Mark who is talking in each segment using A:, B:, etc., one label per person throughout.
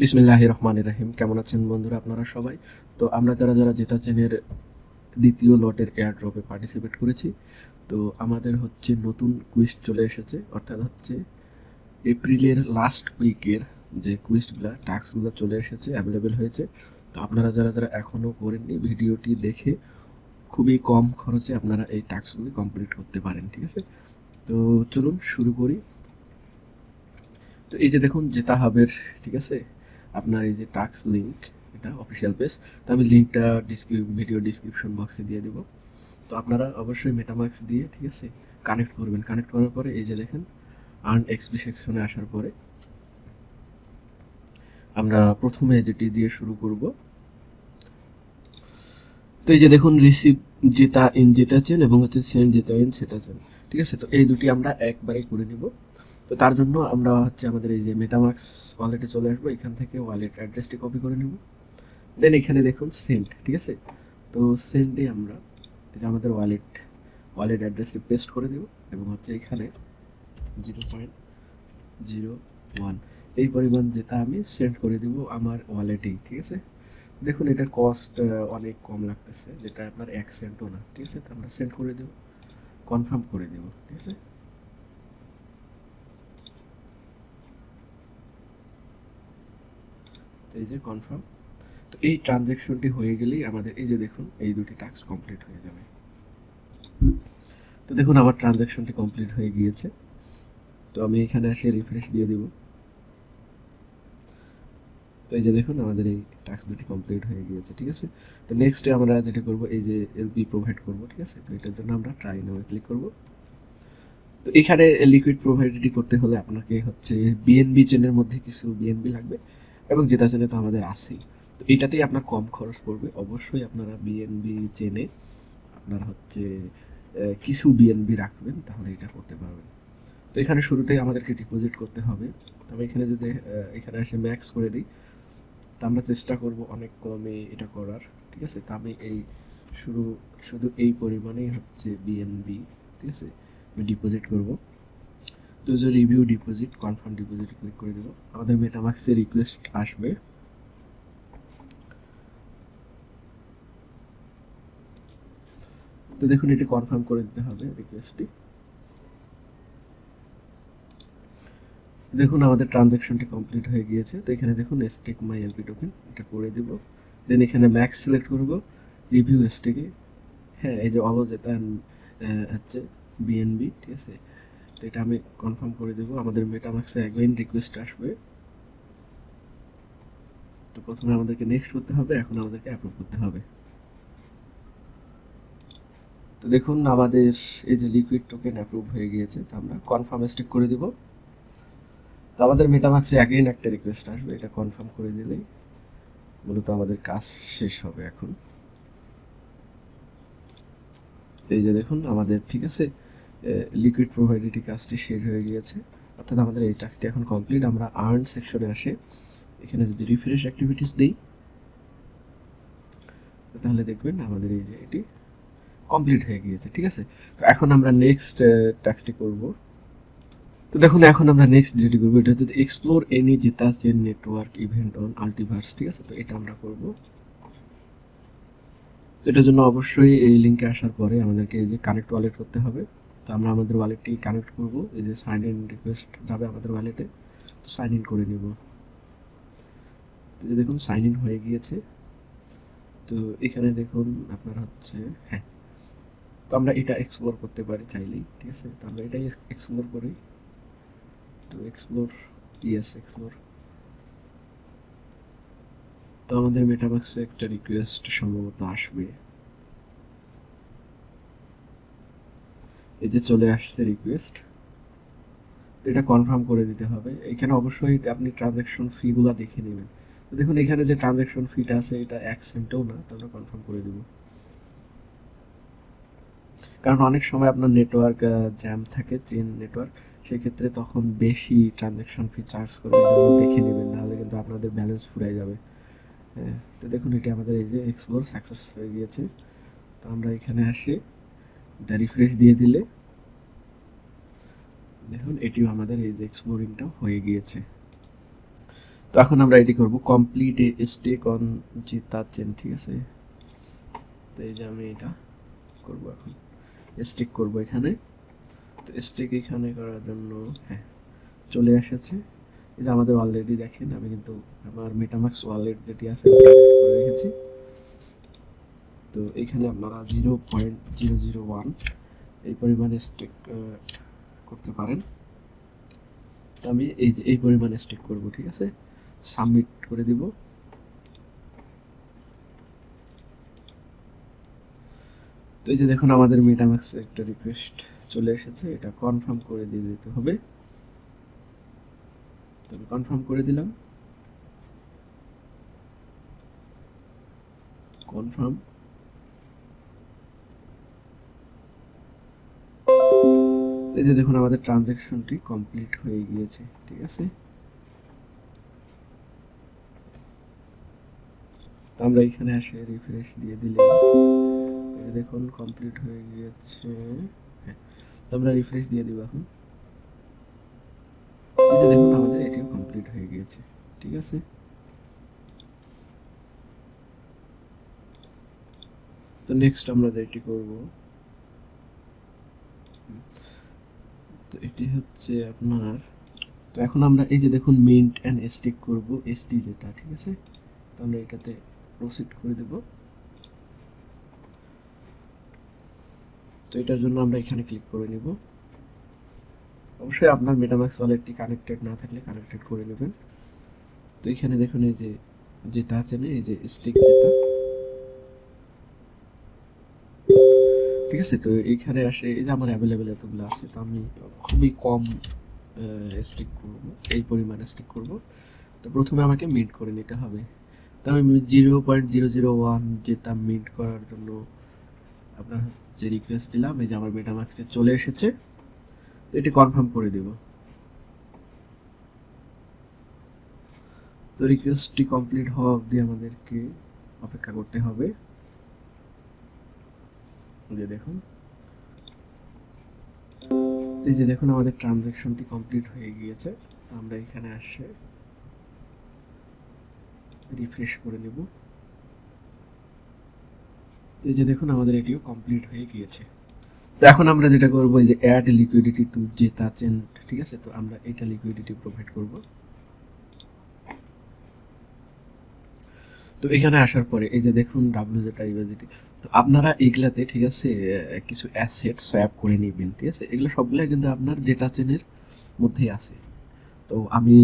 A: বিসমিল্লাহ রহমান রাহিম কেমন আছেন বন্ধুরা আপনারা সবাই? তো আমরা যারা যারা জেতা চেনের দ্বিতীয় লটের এয়ার ড্রপে পার্টিসিপেট করেছি, তো আমাদের হচ্ছে নতুন কুইজ চলে এসেছে। অর্থাৎ হচ্ছে এপ্রিলের লাস্ট উইকের যে কুইজগুলো টাস্কগুলো চলে এসেছে অ্যাভেলেবেল হয়েছে। তো আপনারা যারা যারা এখনও করেননি, ভিডিওটি দেখে খুবই কম খরচে আপনারা এই টাস্কগুলি কমপ্লিট করতে পারেন, ঠিক আছে? তো চলুন শুরু করি। তো এই যে দেখুন জেতা হাবের, ঠিক আছে? আপনার এই যে টাক্স লিঙ্ক এটা অফিসিয়াল পেজ তো আমি লিঙ্কটা ডিসক্রিপ ভিডিও ডিসক্রিপশন বক্সে দিয়ে দিব। তো আপনারা অবশ্যই মেটামাক্স দিয়ে, ঠিক আছে কানেক্ট করবেন। কানেক্ট করার পরে এই যে দেখেন আর্ন এক্সপি সেকশনে আসার পরে আমরা প্রথমে যেটি দিয়ে শুরু করব, তো এই যে দেখুন রিসিভ জেতা ইন জেতা চেন এবং হচ্ছে সেন্ড জেতা ইন সেটা চেন। ঠিক আছে, তো এই দুটি আমরা একবারে করে নিব। তো তার জন্য আমরা হচ্ছে আমাদের এই যে মেটামাক্স ওয়ালেটে চলে আসব, এখান থেকে ওয়ালেট অ্যাড্রেসটি কপি করে নেব। দেন এখানে দেখুন সেন্ড ঠিক আছে? তো সেন্ডে আমরা যে আমাদের ওয়ালেট ওয়ালেট অ্যাড্রেসটি পেস্ট করে দেব এবং হচ্ছে এখানে জিরো পয়েন্ট জিরো ওয়ান এই পরিমাণ যেটা আমি সেন্ড করে দিব আমার ওয়ালেটেই ঠিক আছে? দেখুন এটার কস্ট অনেক কম লাগতেছে, যেটা আপনার এক সেন্টও না, ঠিক আছে? তো আমরা সেন্ড করে দেব কনফার্ম করে দেব, ঠিক আছে? এই যে কনফার্ম তো এই ট্রানজ্যাকশনটি হয়ে গেলেই আমাদের এই যে দেখুন এই দুটি টাস্ক কমপ্লিট হয়ে যাবে। তো দেখুন আমার ট্রানজ্যাকশনটি কমপ্লিট হয়ে গিয়েছে। তো আমি এখানে এসে রিফ্রেশ দিয়ে দিব। তো এই যে দেখুন আমাদের এই টাস্ক দুটি কমপ্লিট হয়ে গিয়েছে ঠিক আছে? তো নেক্সটে আমরা যেটা করব এই যে এলপি প্রোভাইড করব ঠিক আছে? তো এটার জন্য আমরা ট্রাই নামে ক্লিক করব। তো এখানে লিকুইড প্রোভাইডটি করতে হলে আপনাকে হচ্ছে বিএনবি চেনের মধ্যে কিছু বিএনবি লাগবে। এবং জেতা চেনে তো আমাদের আছেই। তো এটাতেই আপনার কম খরচ পড়বে। অবশ্যই আপনারা বিএনবি চেনে আপনার হচ্ছে কিছু বিএনবি রাখবেন, তাহলে এটা করতে পারবেন। তো এখানে শুরুতেই আমাদেরকে ডিপোজিট করতে হবে। তবে এখানে যদি এখানে এসে ম্যাক্স করে দিই, তা আমরা চেষ্টা করব অনেক কমে এটা করার, ঠিক আছে? তা আমি এই শুরু, শুধু এই পরিমাণেই হচ্ছে বিএনবি ঠিক আছে? আমি ডিপোজিট করব। যে review deposit confirm deposit click করে দেবো। আমাদের মেটামাক্সের রিকোয়েস্ট আসবে। তো দেখুন, এটি কনফার্ম করে দিতে হবে রিকোয়েস্টটি দেখুন, আমাদের ট্রানজ্যাকশনটি কমপ্লিট হয়ে গিয়েছে। তো এখানে দেখুন স্টেক মাই এলপি টোকেন এটা করে দিব। দেন এখানে ম্যাক্স সিলেক্ট করব। রিভিউ স্টেকে হ্যাঁ এই যে অবজেতা হচ্ছে বিএনবি ঠিক আছে? তো এটা আমি কনফার্ম করে দেবো। আমাদের মেটামাক্সে অ্যাগেইন রিকোয়েস্ট আসবে। তো প্রথমে আমাদেরকে নেক্সট করতে হবে, এখন আমাদেরকে অ্যাপ্রুভ করতে হবে। তো দেখুন, আমাদের এই যে লিকুইড টোকেন অ্যাপ্রুভ হয়ে গিয়েছে, তো আমরা কনফার্ম স্টেক করে দিব। তো আমাদের মেটামাক্সে অ্যাগেইন একটা রিকোয়েস্ট আসবে, এটা কনফার্ম করে দিলেই। মূলত আমাদের কাজ শেষ হবে এখন। এই যে দেখুন, আমাদের ঠিক আছে? লিকুইড প্রোভাইডিটি কাজটি শেষ হয়ে গিয়েছে। অর্থাৎ আমাদের এই টাস্কটি এখন কমপ্লিট আমরা আর্ন সেকশনে আসে। এখানে যদি রিফ্রেশ অ্যাক্টিভিটিস দিই, তাহলে দেখবেন আমাদের এই যে এটি কমপ্লিট হয়ে গিয়েছে, ঠিক আছে? তো এখন আমরা নেক্সট টাস্কটি করব। তো দেখুন, এখন আমরা নেক্সট যেটি করব, এটা হচ্ছে explore any Zeta Chain network event on Ultiverse ঠিক আছে? তো এটা আমরা করব। এটার জন্য অবশ্যই এই লিঙ্কে আসার পরে আমাদেরকে এই যে কানেক্ট ওয়ালেট করতে হবে। তো আমরা আমাদের ওয়ালেটটি কানেক্ট করব। এই যে সাইন ইন রিকোয়েস্ট যাবে আমাদের ওয়ালেটে তো সাইন ইন করে নিব। তো দেখুন সাইন ইন হয়ে গিয়েছে। তো এখানে দেখুন, আপনার হচ্ছে হ্যাঁ। তো আমরা এটা এক্সপ্লোর করতে পারি চাইলেই, ঠিক আছে? তো আমরা এটাই এক্সপ্লোর করি। তো এক্সপ্লোর ইয়েস এক্সপ্লোর তো আমাদের মেটামাক্সে একটা রিকোয়েস্ট সম্ভবত আসবে। এই যে চলে আসছে রিকোয়েস্ট এটা কনফার্ম করে দিতে হবে। এখানে অবশ্যই আপনি ট্রানজ্যাকশন ফিগুলো দেখে নেবেন। দেখুন, এখানে যে ট্রানজ্যাকশন ফিটা আছে, এটা এক সেন্টও না, তো আমরা কনফার্ম করে দেব। কারণ অনেক সময় আপনার নেটওয়ার্ক জ্যাম থাকে চেন নেটওয়ার্ক সেক্ষেত্রে তখন বেশি ট্রানজ্যাকশন ফি চার্জ জন্য দেখে নেবেন, নাহলে কিন্তু আপনাদের ব্যালেন্স ফুরাই যাবে। হ্যাঁ তো দেখুন, এটি আমাদের এই যে এক্সপ্লোর সাকসেস হয়ে গিয়েছে। তো আমরা এখানে আসি। এটা রিফ্রেশ দিয়ে দিলে। দেখুন, এটিও আমাদের এই যে এক্সপ্লোরিংটা হয়ে গিয়েছে। তো এখন আমরা এটি করব complete a stake on Zeta Chain ঠিক আছে? তো এই যে আমি এটা করব এখন। স্টেক করব এখানে। তো স্টেক এখানে করার জন্য হ্যাঁ চলে এসেছে। এই যে আমাদের অলরেডি দেখেন, আমি কিন্তু আমার মেটামাক্স ওয়ালেট যেটি আছে রেখেছি। তো এখানে আপনারা zero point zero zero one এই পরিমাণে স্টেক করতে পারেন। আমি এই যে, এই পরিমাণে স্টেক করব, ঠিক আছে? সাবমিট করে দিব। তো এই যে দেখুন, আমাদের মেটামাক্স একটা রিকোয়েস্ট চলে এসেছে। এটা কনফার্ম করে দিয়ে দিতে হবে। তো আমি কনফার্ম করে দিলাম। কনফার্ম এই যে দেখুন, আমাদের ট্রানজ্যাকশনটি কমপ্লিট হয়ে গিয়েছে, ঠিক আছে? আমরা এখানে আসে রিফ্রেশ দিয়ে দিলে। দেখুন কমপ্লিট হয়ে গিয়েছে। হ্যাঁ আমরা রিফ্রেশ দিয়ে দিব এখন। এই যে দেখুন, আমাদের এটিও কমপ্লিট হয়ে গিয়েছে, ঠিক আছে? তো নেক্সট আমরা যেটি করব এটি হচ্ছে আপনার, তো এখন আমরা এই যে দেখুন মিন্ট অ্যান্ড স্টিক করব এসটি যেটা, ঠিক আছে? তো আমরা এটাতে প্রসিড করে দেব। তো এটার জন্য আমরা এখানে ক্লিক করে নেব। অবশ্যই আপনার মেটামাক্স ওয়ালেটটি কানেক্টেড না থাকলে কানেক্টেড করে নেবেন। তো এখানে দেখুন এই যে, যেটা আছে না, এই যে স্টিক যেটা ঠিক আছে? তো এখানে আসে, এই যে আমার অ্যাভেলেবেল এতগুলো আছে, তো আমি খুবই কম স্টিক করব, এই পরিমাণে স্টিক করব। তো প্রথমে আমাকে মিট করে নিতে হবে। তো আমি zero point zero zero one যেটা মিট করার জন্য আপনার যে রিকোয়েস্ট দিলাম, এই যে আমার মেটামাক্সে চলে এসেছে, তো এটি কনফার্ম করে দেব। তো রিকোয়েস্টটি কমপ্লিট হওয়া অবধি আমাদেরকে অপেক্ষা করতে হবে। দেখুন। এই যে দেখুন আমাদের ট্রানজ্যাকশনটি কমপ্লিট হয়ে গিয়েছে। তো আমরা এখানে আসে রিফ্রেশ করে নেব। এই যে দেখুন আমাদের এটিও কমপ্লিট হয়ে গিয়েছে। তো এখন আমরা যেটা করব, এই যে add liquidity to Zeta Chain ঠিক আছে? তো আমরা এটা লিকুইডিটি প্রোভাইড করব। তো এখানে আসার পরে এই যে দেখুন ডাব্লিউ যেটা ইউএসডিটি তো আপনারা এগুলাতে, ঠিক আছে কিছু অ্যাসেট সোয়াপ করে নেবেন, ঠিক আছে? এগুলো সবগুলো কিন্তু আপনার জেটা চেনের মধ্যেই আছে। তো আমি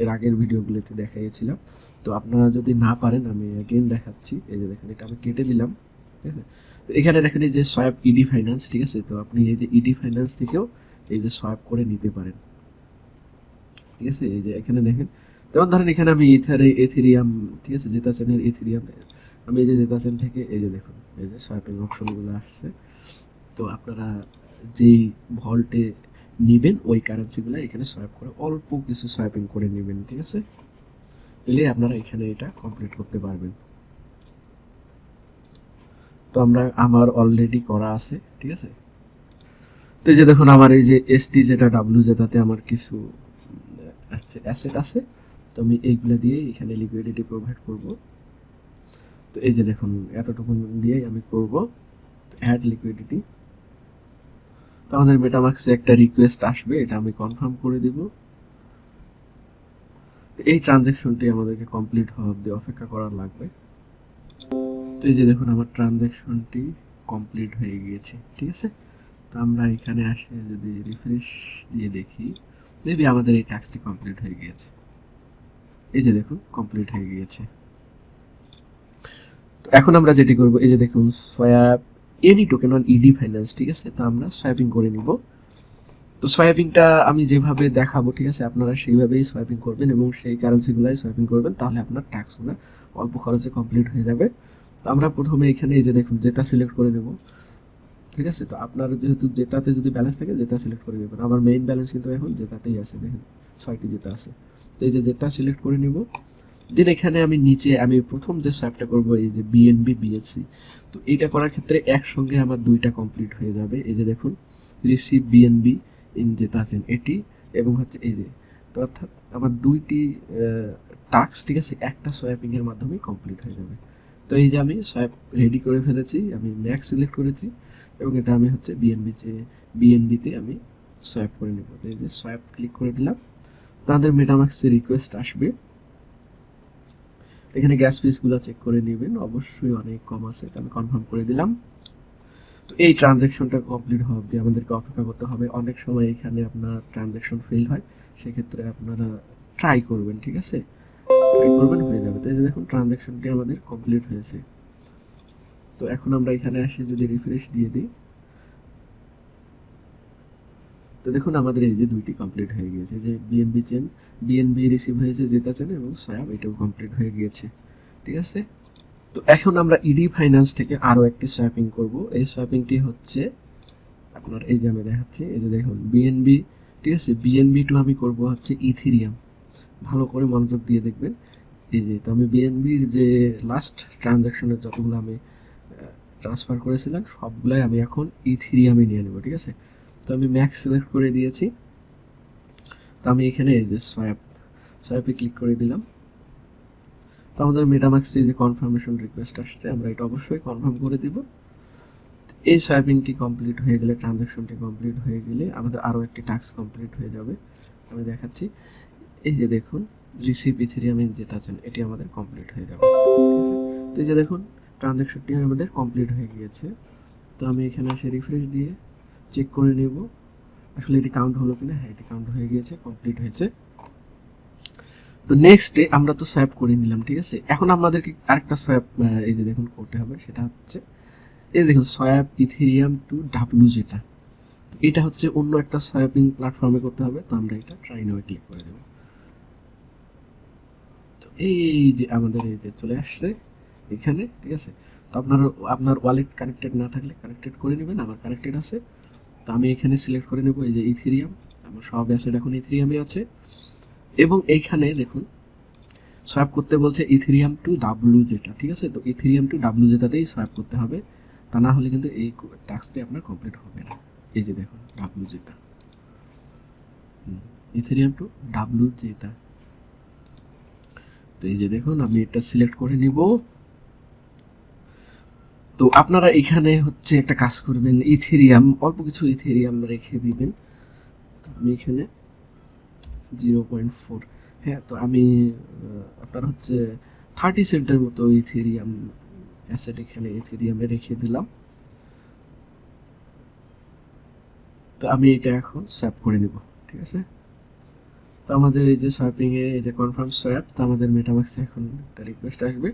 A: এর আগের ভিডিওগুলোতে দেখাইছিলাম। তো আপনারা যদি না পারেন, আমি অ্যাগেন দেখাচ্ছি। এই যে দেখেন, এটা আমি কেটে দিলাম, ঠিক আছে? তো এখানে দেখেন এই যে সোয়াপ ইডি ফাইন্যান্স ঠিক আছে? তো আপনি এই যে ইডি ফাইন্যান্স থেকেও এই যে সোয়াপ করে নিতে পারেন। ঠিক আছে? এই যে এখানে দেখেন যেমন ধরেন এখানে আমি ইথারে এথেরিয়াম, ঠিক আছে জেতাচেনের এথেরিয়াম, আমি এই যে জেতাচেন থেকে, এই যে দেখুন, এই যে সোয়াপিং অপশনগুলো আসছে। তো আপনারা যেই ভল্টে নেবেন, ওই কারেন্সিগুলো এখানে সোয়াপ করে অল্প কিছু সোয়াপিং করে নেবেন, ঠিক আছে? এলে আপনারা এখানে এটা কমপ্লিট করতে পারবেন। তো আমরা, আমার অলরেডি করা আছে, ঠিক আছে? তো এই যে দেখুন, আমার এই যে এসটি যেটা ডাব্লিউ যেটাতে আমার কিছু অ্যাসেট আছে। তো আমি এইগুলো দিয়ে এখানে লিকুইডিটি প্রোভাইড করব। তো এই যে দেখুন, এতটুকু দিয়েই আমি করব। অ্যাড লিকুইডিটি তো আমাদের মেটামাক্সে একটা রিকোয়েস্ট আসবে, এটা আমি কনফার্ম করে দিব। তো এই ট্রানজ্যাকশনটি আমাদেরকে কমপ্লিট হওয়া অব্দি অপেক্ষা করার লাগবে। তো এই যে দেখুন, আমার ট্রানজ্যাকশনটি কমপ্লিট হয়ে গিয়েছে, ঠিক আছে? তো আমরা এখানে আসে যদি রিফ্রেশ দিয়ে দেখি মেবি আমাদের এই টাস্কটি কমপ্লিট হয়ে গিয়েছে। এই যে দেখুন কমপ্লিট হয়ে গিয়েছে। তো এখন আমরা যেটি করব, এই যে দেখুন swap any token on Eddy Finance ঠিক আছে? তো আমরা সোয়াপিং করে নিব। তো সোয়াপিংটা আমি যেভাবে দেখাবো, ঠিক আছে, আপনারা সেইভাবেই সোয়াপিং করবেন এবং সেই কারেন্সিগুলাই সোয়াপিং করবেন, তাহলে আপনার ট্যাক্সগুলো অল্প খরচে কমপ্লিট হয়ে যাবে। তো আমরা প্রথমে এখানে এই যে দেখুন, জেতা সিলেক্ট করে নেব। ঠিক আছে? তো আপনার যেহেতু জেতাতে যদি ব্যালেন্স থাকে, জেতা সিলেক্ট করে নেবেন। আমার মেইন ব্যালেন্স কিন্তু এখন জেতাতেই আছে, দেখুন, ছয়টি জেতা আছে। তো এই যে যেটা সিলেক্ট করে নিব দেন এখানে আমি নিচে, আমি প্রথম যে সোয়াপটা করব, এই যে বিএনবি বিএসসি তো এইটা করার ক্ষেত্রে একসঙ্গে আমার দুইটা কমপ্লিট হয়ে যাবে। এই যে দেখুন রিসিভ বিএনবি ইন জেতাচেন এটি, এবং হচ্ছে এই যে, তো অর্থাৎ আমার দুইটি টাস্ক ঠিক আছে, একটা সোয়াপিং এর মাধ্যমে কমপ্লিট হয়ে যাবে। তো এই যে আমি সোয়াপ রেডি করে ফেলেছি, আমি ম্যাক্স সিলেক্ট করেছি, এবং এটা আমি হচ্ছে বিএনবি যে বিএনবিতে আমি সোয়াপ করে নেব। এই যে সোয়াপ ক্লিক করে দিলাম তাদের মেটামাক্সের রিকোয়েস্ট আসবে। এখানে গ্যাস পিসগুলো চেক করে নেবেন। অবশ্যই অনেক কম আছে আমি কনফার্ম করে দিলাম। তো এই ট্রানজ্যাকশনটা কমপ্লিট হওয়া অবধি আমাদেরকে অপেক্ষা করতে হবে। অনেক সময় এখানে আপনার ট্রানজ্যাকশন ফেল হয়, সেক্ষেত্রে আপনারা ট্রাই করবেন, ঠিক আছে? ট্রাই করবেন, হয়ে যাবে। তো এই যে দেখুন ট্রানজ্যাকশনটি আমাদের কমপ্লিট হয়েছে। তো এখন আমরা এখানে আসি, যদি রিফ্রেশ দিয়ে দিই। তো দেখুন, আমাদের এই যে দুইটি কমপ্লিট হয়ে গিয়েছে, যে বিএনবি চেন বিএনবি রিসিভ হয়েছে জেতা চেন এবং সয়াব এটাও কমপ্লিট হয়ে গিয়েছে, ঠিক আছে? তো এখন আমরা ইডি ফাইন্যান্স থেকে আরও একটি সোয়াপিং করব। এই সোয়াপিংটি হচ্ছে আপনার, এই যে আমি দেখাচ্ছি, এই যে দেখুন বিএনবি ঠিক আছে? বিএনবি টু আমি করব হচ্ছে ইথিরিয়াম ভালো করে মনোযোগ দিয়ে দেখবেন। এই যে, তো আমি বিএনবির যে লাস্ট ট্রানজ্যাকশনের যতগুলো আমি ট্রান্সফার করেছিলাম, সবগুলাই আমি এখন ইথিরিয়ামে নিয়ে নেব, ঠিক আছে? তো আমি ম্যাক্স সিলেক্ট করে দিয়েছি। তো আমি এখানে এই যে সোয়াপ সোয়াপে ক্লিক করে দিলাম। তো আমাদের মেটামাক্সে যে কনফার্মেশন রিকোয়েস্ট আসছে, আমরা এটা অবশ্যই কনফার্ম করে দিব। এই সোয়াপিংটি কমপ্লিট হয়ে গেলে ট্রানজ্যাকশনটি কমপ্লিট হয়ে গেলে আমাদের আরও একটি টাস্ক কমপ্লিট হয়ে যাবে। আমি দেখাচ্ছি। এই যে দেখুন রিসিভ ইথেরিয়াম যেটা আছেন এটি আমাদের কমপ্লিট হয়ে যাবে। তো এই যে দেখুন ট্রানজ্যাকশনটি আমাদের কমপ্লিট হয়ে গিয়েছে। তো আমি এখানে এসে রিফ্রেশ দিয়ে চেক করে নেব। আসলে এটি কাউন্ট হলো কিনা? হ্যাঁ এটি কাউন্ট হয়ে গিয়েছে কমপ্লিট হয়েছে। তো নেক্সট আমরা তো সোয়াপ করে নিলাম, ঠিক আছে? এখন আমাদেরকে আরেকটা সোয়াপ এই যে দেখুন, করতে হবে। সেটা হচ্ছে, এই দেখুন সোয়াপ ইথেরিয়াম টু ডাব্লু যেটা। এটা হচ্ছে অন্য একটা সোয়াপিং প্ল্যাটফর্মে করতে হবে। তো আমরা এটা ট্রাই নাও ক্লিক করে দেব। তো এই যে আমাদের এই যে চলে আসছে এখানে, ঠিক আছে? তো আপনার আপনার ওয়ালেট কানেক্টেড না থাকলে কানেক্টেড করে নেবেন। আমার কানেক্টেড আছে। তো আমি এখানে সিলেক্ট করে নেব, এই যে ইথেরিয়াম আমার সব অ্যাসেট এখন ইথেরিয়ামে আছে। এবং এইখানে দেখুন সোয়াপ করতে বলছে ইথেরিয়াম টু ডাব্লু যেটা ঠিক আছে? তো ইথেরিয়াম টু ডাব্লু যেটাতেই সোয়াপ করতে হবে। তা না হলে কিন্তু এই টাস্কটি আপনার কমপ্লিট হবে না। এই যে দেখুন W Zeta Ethereum to W যেটা তো এই যে দেখুন, আমি এটা সিলেক্ট করে নিব। তো আপনারা এখানে হচ্ছে একটা কাজ করবেন, ইথেরিয়াম, অল্প কিছু ইথেরিয়াম রেখে দিবেন। আমি এখানে জিরো পয়েন্ট ফোর। হ্যাঁ তো আমি আপনার হচ্ছে থার্টি সেন্টের মতো ইথেরিয়াম অ্যাসেট এখানে ইথেরিয়ামে রেখে দিলাম। তো আমি এটা এখন স্যাপ করে নিব, ঠিক আছে? তো আমাদের এই যে সোয়াপিংয়ে এই যে কনফার্ম সোয়াপ, তো আমাদের মেটামাক্সে এখন একটা রিকোয়েস্ট আসবে।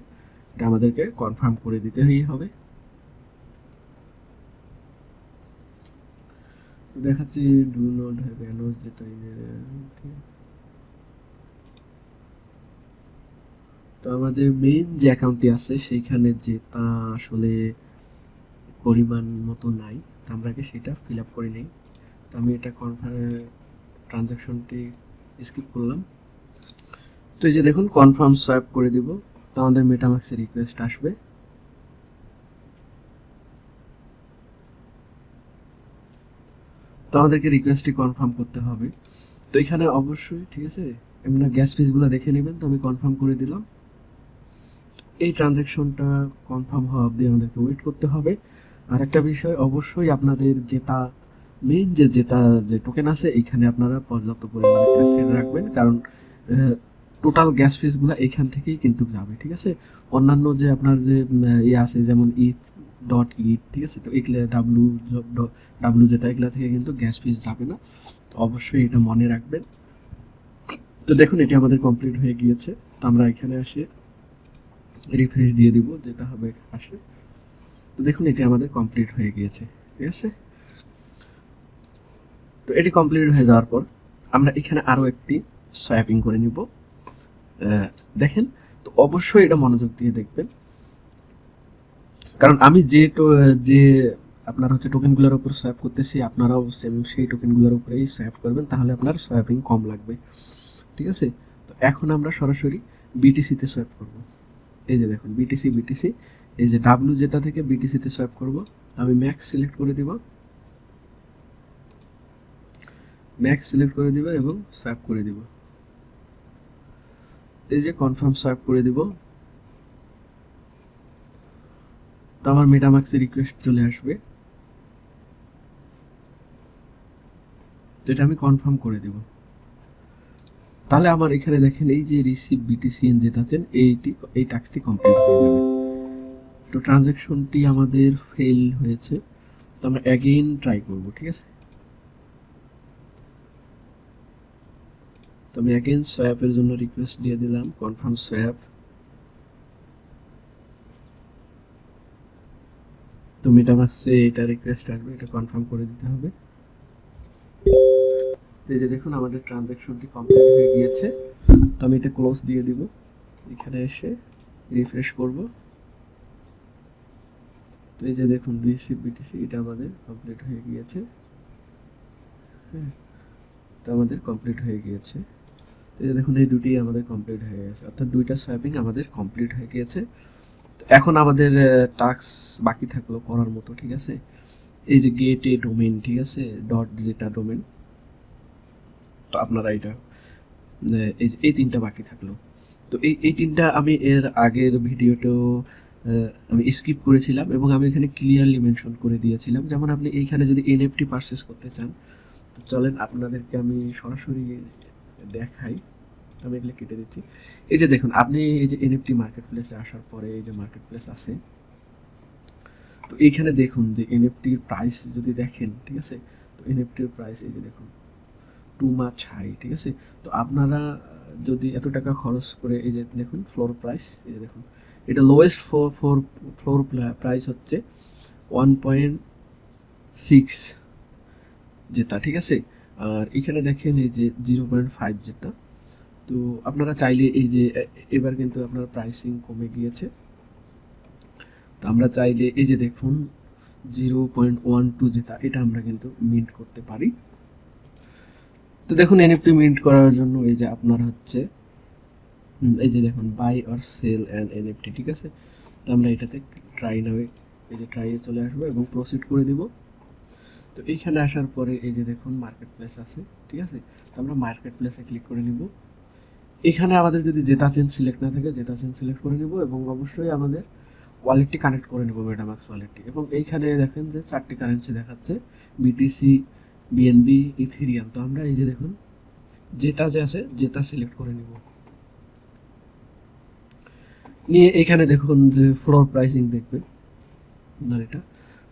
A: এটা আমাদেরকে কনফার্ম করে দিতেই হবে। দেখাচ্ছি ডু নট হ্যাভ অ্যানোজ যেটা তো আমাদের মেইন যে অ্যাকাউন্টটি আছে, সেইখানে যে তা আসলে পরিমাণ মতো নাই। আমরা কি সেটা ফিল আপ করে নেই। তো আমি এটা কনফার্ম ট্রানজ্যাকশনটি স্কিপ করলাম। তো এই যে দেখুন কনফার্ম সোয়াপ করে দিব। তো আমাদের মেটামাক্সের রিকোয়েস্ট আসবে। তো আমাদেরকে রিকোয়েস্টটি কনফার্ম করতে হবে। তো এখানে অবশ্যই, ঠিক আছে? এমনি গ্যাস ফিসগুলো দেখে নেবেন, তো আমি কনফার্ম করে দিলাম। এই ট্রানজ্যাকশনটা কনফার্ম হওয়া অবধি আমাদেরকে ওয়েট করতে হবে। আর একটা বিষয়, অবশ্যই আপনাদের জেতা মেইন যে জেতা যে টোকেন আছে, এখানে আপনারা পর্যাপ্ত পরিমাণে অ্যাসেট রাখবেন। কারণ টোটাল গ্যাস ফিসগুলো এখান থেকেই কিন্তু যাবে, ঠিক আছে? অন্যান্য যে আপনার যে ইয়ে আছে, যেমন ইথ ডট ইট ঠিক আছে? তো এগুলো ডাব্লু ডাব্লু যেটা, এগুলো থেকে কিন্তু গ্যাস ফিস যাবে না। তো অবশ্যই এটা মনে রাখবেন। তো দেখুন, এটি আমাদের কমপ্লিট হয়ে গিয়েছে। তো আমরা এখানে আসি। রিফ্রেশ দিয়ে দিব, যেটা হবে আসে। তো দেখুন, এটি আমাদের কমপ্লিট হয়ে গিয়েছে, ঠিক আছে? তো এটি কমপ্লিট হয়ে যাওয়ার পর আমরা এখানে আরও একটি সোয়াপিং করে নিব। দেখেন, তো অবশ্যই এটা মনোযোগ দিয়ে দেখবেন। কারণ আমি যে যে আপনার হচ্ছে টোকেনগুলোর উপর সোয়াপ করতেছি, আপনারাও সেম সেই টোকেনগুলোর উপরেই সোয়াপ করবেন, তাহলে আপনার সোয়াপিং কম লাগবে। ঠিক আছে? তো এখন আমরা সরাসরি বিটিসিতে সোয়াপ করব। এই যে দেখুন বিটিসি বিটিসি এই যে ডাব্লু যেটা থেকে বিটিসিতে সোয়াপ করব, আমি ম্যাক্স সিলেক্ট করে দিব। ম্যাক্স সিলেক্ট করে দিব এবং সোয়াপ করে দিব। এই যে কনফার্ম সোয়াপ করে দিব। তো আমার মেটামাক্সে রিকোয়েস্ট চলে আসবে। তো এটা আমি কনফার্ম করে দিব। তাহলে আমার এখানে দেখেন এই যে রিসিভ বিটিসিএন যেটা আছেন এইটি, এই টাস্কটি কমপ্লিট হয়ে যাবে। তো ট্রানজ্যাকশনটি আমাদের ফেল হয়েছে। তো আমরা অ্যাগেইন ট্রাই করব, ঠিক আছে? তো আমি অ্যাগেইন সোয়াপের জন্য রিকোয়েস্ট দিয়ে দিলাম কনফার্ম সোয়াপ তো মেটামাক্সে এটা রিকোয়েস্ট আসবে, এটা কনফার্ম করে দিতে হবে। এই যে দেখুন, আমাদের ট্রানজ্যাকশনটি কমপ্লিট হয়ে গিয়েছে। তো আমি এটা ক্লোজ দিয়ে দিব। এখানে এসে রিফ্রেশ করব। তো এই যে দেখুন রিসিভ বিটিসি এটা আমাদের কমপ্লিট হয়ে গিয়েছে। হ্যাঁ তো আমাদের কমপ্লিট হয়ে গিয়েছে। তো দেখুন, এই দুটি আমাদের কমপ্লিট হয়ে গেছে। অর্থাৎ দুইটা সোয়াপিং আমাদের কমপ্লিট হয়ে গিয়েছে। এখন আমাদের টাস্ক বাকি থাকল করার মতো, ঠিক আছে? এই যে গেট এ ডোমেন ঠিক আছে? ডট যেটা ডোমেন তো আপনারা এটা এই যে- এই তিনটা বাকি থাকল। তো এই এই তিনটা আমি এর আগের ভিডিওতেও আমি স্কিপ করেছিলাম এবং আমি এখানে ক্লিয়ারলি মেনশন করে দিয়েছিলাম। যেমন আপনি এইখানে যদি এনএফটি পারচেস করতে চান, তো চলেন আপনাদেরকে আমি সরাসরি দেখাই। আমি এগুলো কেটে দিচ্ছি। এই যে দেখুন, আপনি এই যে এনএফটি মার্কেট প্লেসে আসার পরে এই যে মার্কেট প্লেস আছে, তো এইখানে দেখুন যে এনএফটির প্রাইস যদি দেখেন, ঠিক আছে? তো এনএফটির প্রাইস এই যে দেখুন টু মাচ হাই ঠিক আছে? তো আপনারা যদি এত টাকা খরচ করে এই যে দেখুন ফ্লোর প্রাইস এই যে দেখুন, এটা lowest four four floor price হচ্ছে ওয়ান পয়েন্ট সিক্স যেটা, ঠিক আছে? আর এখানে দেখেন এই যে জিরো পয়েন্ট ফাইভ যেটা তো আপনারা চাইলে এই যে এবার কিন্তু আপনার প্রাইসিং কমে গিয়েছে। তো আমরা চাইলে এই যে দেখুন জিরো পয়েন্ট ওয়ান টু যেটা, এটা আমরা কিন্তু মিন্ট করতে পারি। তো দেখুন এনএফটি মিন্ট করার জন্য এই যে আপনার হচ্ছে এই যে দেখুন buy or sell and NFT ঠিক আছে? তো আমরা এটাতে ট্রাই নামে এই যে ট্রাইয়ে চলে আসব এবং প্রসিড করে দিব। তো এইখানে আসার পরে এই যে দেখুন মার্কেট প্লেস আছে, ঠিক আছে? তো আমরা মার্কেট প্লেসে ক্লিক করে নিব। এখানে আমাদের যদি জেতা চেন সিলেক্ট না থাকে, জেতা চেন সিলেক্ট করে নিব এবং অবশ্যই আমাদের ওয়ালেটটি কানেক্ট করে নেব মেটামাক্স ওয়ালেটটি এবং এইখানে দেখেন যে চারটি কারেন্সি দেখাচ্ছে বিটিসি বিএনবি ইথিরিয়াম তো আমরা এই যে দেখুন, জেতা যে আছে, জেতা সিলেক্ট করে নিব। নিয়ে এখানে দেখুন যে ফ্লোর প্রাইসিং দেখবে। আপনার এটা।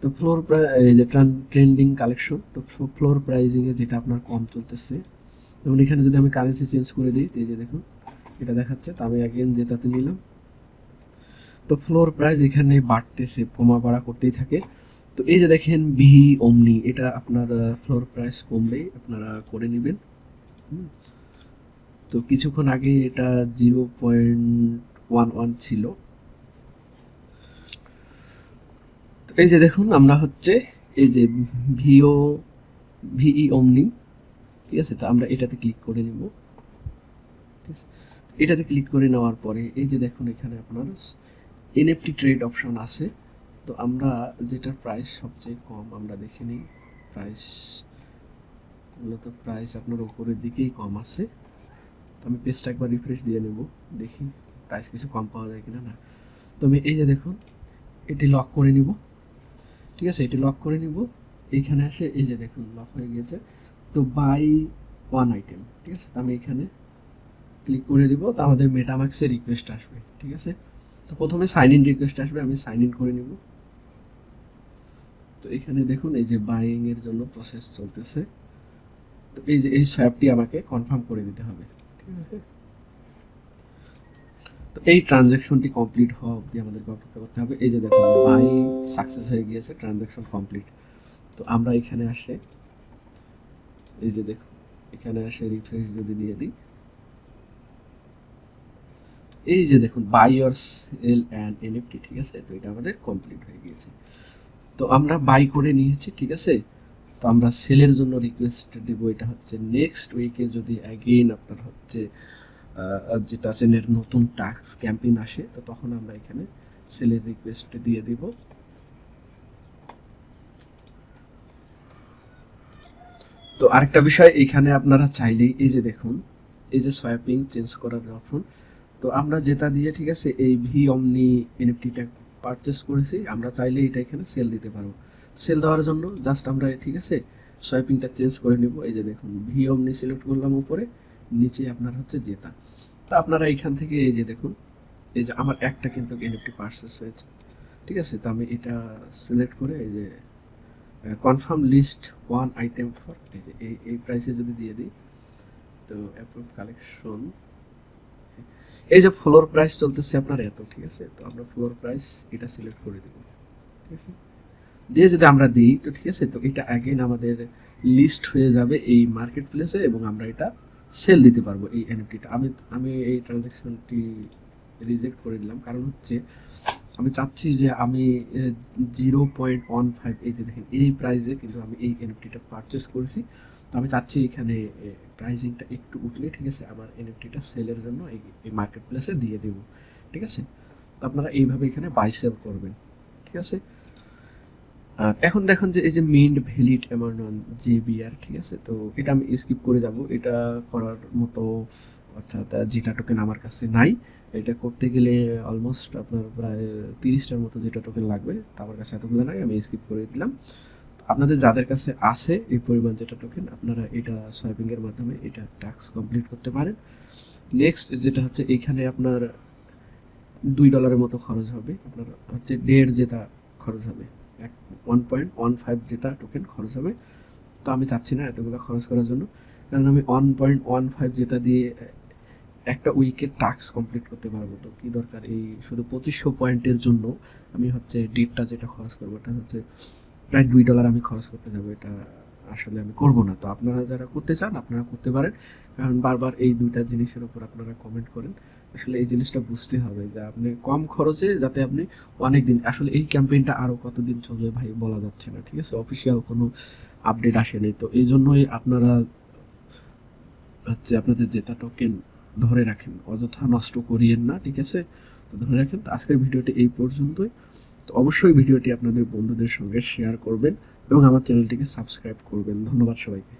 A: তো ফ্লোর এই যে ট্রেন্ডিং কালেকশন তো ফ্লোর প্রাইজিংয়ে যেটা আপনার কম চলতেছে যেমন এখানে যদি আমি কারেন্সি চেঞ্জ করে দিই, এই যে দেখুন, এটা দেখাচ্ছে, তো আমি অ্যাগেন জেতাতে নিলাম। তো ফ্লোর প্রাইস এখানে বাড়তেছে, কমা বাড়া করতেই থাকে। তো এই যে দেখেন বিহি অমনি এটা আপনার ফ্লোর প্রাইস কমলেই আপনারা করে নেবেন। তো কিছুক্ষণ আগে এটা জিরো পয়েন্ট ওয়ান ওয়ান ছিল। এই যে দেখুন, আমরা হচ্ছে এই যে ভিও ভিই অমনি ঠিক আছে? তো আমরা এটাতে ক্লিক করে নিব। ঠিক আছে? এটাতে ক্লিক করে নেওয়ার পরে, এই যে দেখুন এখানে আপনার এনএফটি ট্রেড অপশন আছে। তো আমরা যেটার প্রাইস সবচেয়ে কম আমরা দেখে নিই। প্রাইস মূলত প্রাইস আপনার উপরের দিকেই কম আছে। তো আমি পেজটা একবার রিফ্রেশ দিয়ে নেব, দেখি প্রাইস কিছু কম পাওয়া যায় কিনা না। তো আমি এই যে দেখুন, এটি লক করে নিব। ঠিক আছে? এটি লক করে নিব। এইখানে আসে, এই যে দেখুন লক হয়ে গিয়েছে। তো বাই ওয়ান আইটেম ঠিক আছে? আমি এখানে ক্লিক করে দিব, তো আমাদের মেটামাক্সের রিকোয়েস্ট আসবে, ঠিক আছে? তো প্রথমে সাইন ইন রিকোয়েস্ট আসবে, আমি সাইন ইন করে নিব। তো এখানে দেখুন, এই যে বাইং এর জন্য প্রসেস চলতেছে। তো এই যে, এই সোয়াপটি আমাকে কনফার্ম করে দিতে হবে, ঠিক আছে? তো এই ট্রানজ্যাকশনটি কমপ্লিট হওয়া অবধি আমাদেরকে অপেক্ষা করতে হবে। এই যে দেখুন বাই সাকসেস হয়ে গিয়েছে ট্রানজ্যাকশন কমপ্লিট তো আমরা এখানে আসে এই যে দেখুন এখানে আসে রিফ্রেশ যদি দিয়ে দিই। এই যে দেখুন buy or sell and NFT ঠিক আছে? তো এটা আমাদের কমপ্লিট হয়ে গিয়েছে। তো আমরা বাই করে নিয়েছি, ঠিক আছে? তো আমরা সেলের জন্য রিকোয়েস্ট দেবো, এটা হচ্ছে নেক্সট উইকে যদি অ্যাগেইন আপনার হচ্ছে যেটা সেলের নতুন টাস্ক ক্যাম্পেইন আসে, তো তখন আমরা এখানে সেলের রিকোয়েস্ট দিয়ে দিব। তো আরেকটা বিষয়, এখানে আপনারা চাইলেই এই যে দেখুন, এই যে সোয়াপিং চেঞ্জ করার অপশন তো আমরা যেটা দিয়ে, ঠিক আছে, এই ভি অমনি এনএফটিটা পারচেস করেছি, আমরা চাইলে এটা এখানে সেল দিতে পারব। সেল দেওয়ার জন্য জাস্ট আমরা, ঠিক আছে সোয়াইপিংটা চেঞ্জ করে নিব। এই যে দেখুন ভি অমনি সিলেক্ট করলাম উপরে, নিচে আপনার হচ্ছে জেতা। তো আপনারা এখান থেকে এই যে দেখুন, এই যে আমার একটা কিন্তু এনএফটি পারচেস হয়েছে। ঠিক আছে, তো আমি এটা সিলেক্ট করে এই যে confirm list one item for এই যে, এই এই প্রাইসে যদি দিয়ে দিই, তো অ্যাপ্রুভ কালেকশন এই যে ফ্লোর প্রাইস চলতেছে আপনার এত, ঠিক আছে? তো আমরা ফ্লোর প্রাইস এটা সিলেক্ট করে দেব, ঠিক আছে? দিয়ে যদি আমরা দিই, তো ঠিক আছে? তো এটা অ্যাগেন আমাদের লিস্ট হয়ে যাবে এই মার্কেট প্লেসে এবং আমরা এটা সেল দিতে পারব এই এনএফটিটা আমি আমি এই ট্রানজ্যাকশনটি রিজেক্ট করে দিলাম। কারণ হচ্ছে আমি চাচ্ছি যে আমি জিরো পয়েন্ট ওয়ান ফাইভ এই যে দেখেন, এই প্রাইসে কিন্তু আমি এই এনএফটিটা পারচেস করেছি। তো আমি চাচ্ছি এখানে প্রাইসিংটা একটু উঠলে, ঠিক আছে আমার এনএফটিটা সেলের জন্য এই মার্কেট প্লেসে দিয়ে দেব, ঠিক আছে? তো আপনারা এইভাবে এখানে বাই সেল করবেন, ঠিক আছে? আর এখন দেখুন যে এই যে mint valid amount J BR ঠিক আছে? তো এটা আমি স্কিপ করে যাব, এটা করার মতো অর্থাৎ যেটা টোকেন আমার কাছে নাই। এটা করতে গেলে অলমোস্ট আপনার প্রায় তিরিশটার মতো যেটা টোকেন লাগবে, তা আমার কাছে এতগুলো নাই, আমি স্কিপ করে দিলাম। আপনাদের যাদের কাছে আছে এই পরিমাণ যেটা টোকেন আপনারা এটা সোয়াইপিংয়ের মাধ্যমে এটা ট্যাক্স কমপ্লিট করতে পারেন। নেক্সট যেটা হচ্ছে, এখানে আপনার দুই ডলারের মতো খরচ হবে। আপনার হচ্ছে দেড় যেটা খরচ হবে। এক ওয়ান পয়েন্ট ওয়ান ফাইভ যেটা টোকেন খরচ হবে। তো আমি চাচ্ছি না এতগুলো খরচ করার জন্য। কারণ আমি ওয়ান পয়েন্ট ওয়ান ফাইভ যেটা দিয়ে একটা উইকের টাস্ক কমপ্লিট করতে পারব তো। কী দরকার? এই শুধু পঁচিশশো পয়েন্টের জন্য আমি হচ্ছে ডেটটা যেটা খরচ করব, এটা হচ্ছে প্রায় দুই ডলার আমি খরচ করতে যাব। এটা আসলে আমি করব না। তো আপনারা যারা করতে চান, আপনারা করতে পারেন। কারণ বারবার এই দুইটা জিনিসের উপর আপনারা কমেন্ট করেন। আসলে এই জিনিসটা বুঝতে হবে যে আপনি কম খরচে যাতে আপনি অনেক দিন আসলে এই ক্যাম্পেইনটা আরও কতদিন চলবে ভাই বলা যাচ্ছে না, ঠিক আছে? অফিসিয়াল কোনো আপডেট আসেনি তো এই জন্যই আপনারা হচ্ছে আপনাদের যেটা টোকেন ধরে রাখেন, অযথা নষ্ট করিয়েন না, ঠিক আছে? তো ধরে রাখেন, তো আজকের ভিডিওটি এই পর্যন্তই। তো অবশ্যই ভিডিওটি আপনাদের বন্ধুদের সঙ্গে শেয়ার করবেন এবং আমার চ্যানেলটিকে সাবস্ক্রাইব করবেন। ধন্যবাদ সবাইকে।